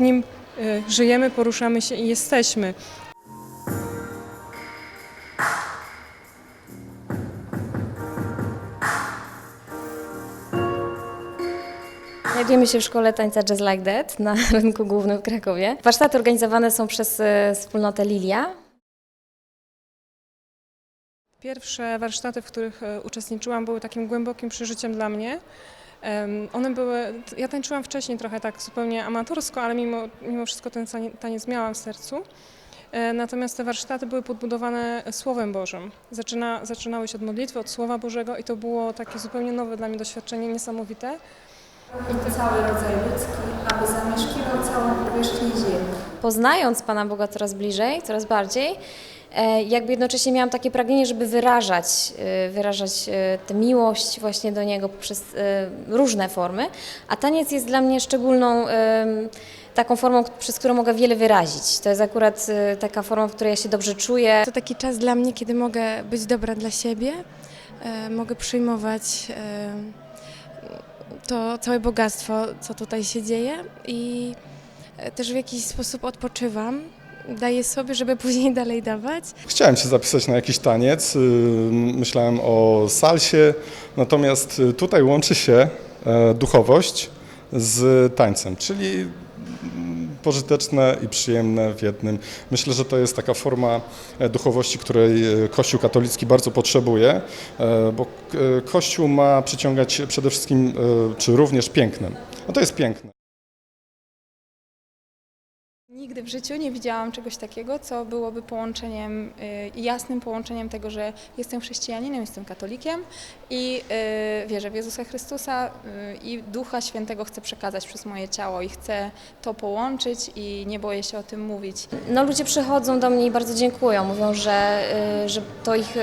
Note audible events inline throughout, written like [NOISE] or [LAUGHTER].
w nim y, żyjemy, poruszamy się i jesteśmy. Znajdujemy się w szkole tańca Jazz Like That na [LAUGHS] rynku głównym w Krakowie. Warsztaty organizowane są przez e, wspólnotę Lilia. Pierwsze warsztaty, w których e, uczestniczyłam, były takim głębokim przeżyciem dla mnie. One były, ja tańczyłam wcześniej trochę tak zupełnie amatorsko, ale mimo, mimo wszystko ten tanie- taniec miałam w sercu. E, Natomiast te warsztaty były podbudowane Słowem Bożym. Zaczyna, zaczynały się od modlitwy, od Słowa Bożego i to było takie zupełnie nowe dla mnie doświadczenie, niesamowite. i cały rodzaj ludzki, aby zamieszkiwał całą powierzchnię ziemi. Poznając Pana Boga coraz bliżej, coraz bardziej, jakby jednocześnie miałam takie pragnienie, żeby wyrażać, e, wyrażać e, tę miłość właśnie do Niego poprzez e, różne formy, a taniec jest dla mnie szczególną taką formą, przez którą mogę wiele wyrazić. To jest akurat e, taka forma, w której ja się dobrze czuję. To taki czas dla mnie, kiedy mogę być dobra dla siebie, e, mogę przyjmować e, to całe bogactwo, co tutaj się dzieje i e, też w jakiś sposób odpoczywam. Daję sobie, żeby później [LAUGHS] dalej dawać. Chciałem się zapisać na jakiś taniec, y, myślałem o salsie, natomiast y, tutaj łączy się e, duchowość z tańcem, czyli mm, pożyteczne i przyjemne w jednym. Myślę, że to jest taka forma e, duchowości, której e, Kościół katolicki bardzo potrzebuje, bo Kościół ma przyciągać przede wszystkim, czy również pięknem. No to jest piękne. Nigdy w życiu nie widziałam czegoś takiego, co byłoby połączeniem, y, jasnym połączeniem tego, że jestem chrześcijaninem, jestem katolikiem i y, wierzę w Jezusa Chrystusa y, i Ducha Świętego chcę przekazać przez moje ciało i chcę to połączyć i nie boję się o tym mówić. No ludzie przychodzą do mnie i bardzo dziękują. Mówią, że, że to ich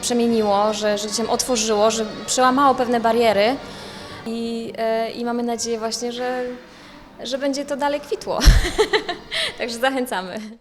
przemieniło, że, że się otworzyło, że przełamało pewne bariery i, i mamy nadzieję właśnie, że, że będzie to dalej kwitło. [LAUGHS] Także zachęcamy.